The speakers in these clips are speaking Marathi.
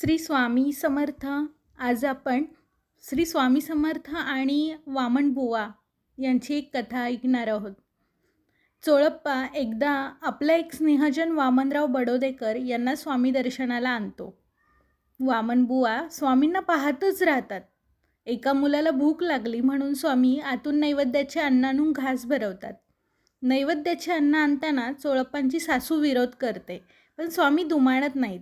श्री स्वामी समर्थ. आज आपण श्री स्वामी समर्थ आणि वामन बुवा यांची एक कथा ऐकणार आहोत. चोळप्पा एकदा आपला एक स्नेहजन वामनराव बडोदेकर यांना स्वामी दर्शनाला आणतो. वामन बुवा स्वामींना पाहतच राहतात. एका मुलाला भूक लागली म्हणून स्वामी आतून नैवेद्याचे अन्न आणून घास भरवतात. नैवेद्याचे अन्न आणताना चोळप्पांची सासू विरोध करते पण स्वामी दुमाणत नाहीत.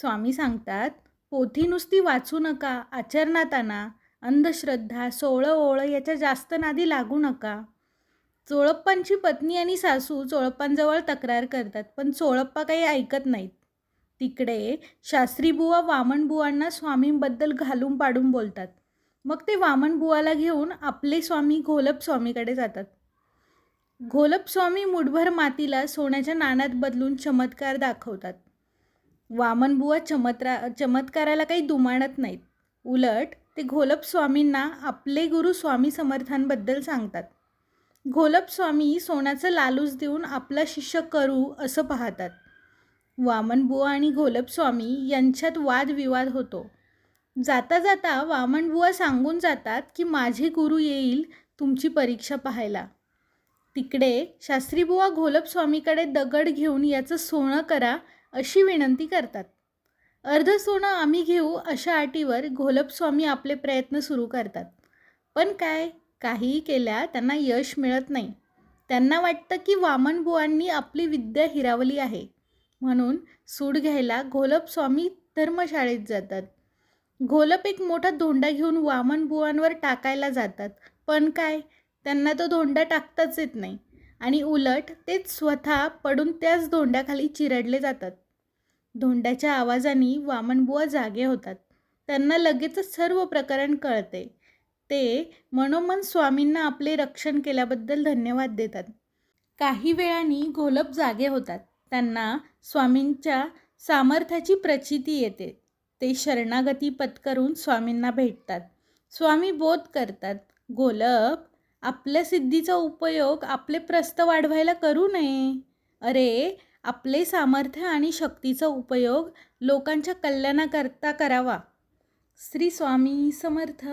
स्वामी सांगतात पोथी नुसती वाचू नका आचरणात आणा अंधश्रद्धा सोळं ओळं याच्या जास्त नादी लागू नका. चोळप्पांची पत्नी आणि सासू चोळप्पांजवळ तक्रार करतात पण चोळप्पा काही ऐकत नाहीत. तिकडे शास्त्रीबुवा वामनबुवांना स्वामींबद्दल घालून पाडून बोलतात. मग ते वामनबुवाला घेऊन आपले स्वामी घोलप स्वामीकडे जातात. घोलप स्वामी मुठभर मातीला सोन्याच्या नाण्यात बदलून चमत्कार दाखवतात. वामनबुवा चमत्रा चमत्काराला काही दुमाणत नाहीत. उलट ते घोलप स्वामींना आपले गुरु स्वामी समर्थांबद्दल सांगतात. घोलप स्वामी सोन्याचं लालूच देऊन आपला शिष्य करू असं पाहतात. वामनबुवा आणि घोलप स्वामी यांच्यात वादविवाद होतो. जाता जाता वामनबुवा सांगून जातात की माझे गुरु येईल तुमची परीक्षा पाहायला. तिकडे शास्त्रीबुवा घोलप स्वामीकडे दगड घेऊन याचं सोनं करा अशी विनंती करतात. अर्ध सोनं आम्ही घेऊ अशा अटीवर घोलपस्वामी आपले प्रयत्न सुरू करतात. पण काय काहीही केल्या त्यांना यश मिळत नाही. त्यांना वाटतं की वामनबुवांनी आपली विद्या हिरावली आहे. म्हणून सूड घ्यायला घोलपस्वामी धर्मशाळेत जातात. घोलप एक मोठा धोंडा घेऊन वामनबुवांवर टाकायला जातात. पण काय त्यांना तो धोंडा टाकताच येत नाही. आणि उलट तेच स्वतः पडून त्याच धोंड्याखाली चिरडले जातात. धोंड्याच्या आवाजाने वामनबुवा जागे होतात. त्यांना लगेचच सर्व प्रकरण कळते. ते मनोमन स्वामींना आपले रक्षण केल्याबद्दल धन्यवाद देतात. काही वेळाने घोलप जागे होतात. त्यांना स्वामींच्या सामर्थ्याची प्रचिती येते. ते शरणागती पत्करून स्वामींना भेटतात. स्वामी बोध करतात. घोलप आपल्या सिद्धीचा उपयोग आपले प्रस्त वाढवायला करू नये. अरे आपले सामर्थ्य आणि शक्तीचा उपयोग लोकांच्या कल्याणाकरता करावा. श्री स्वामी समर्थ.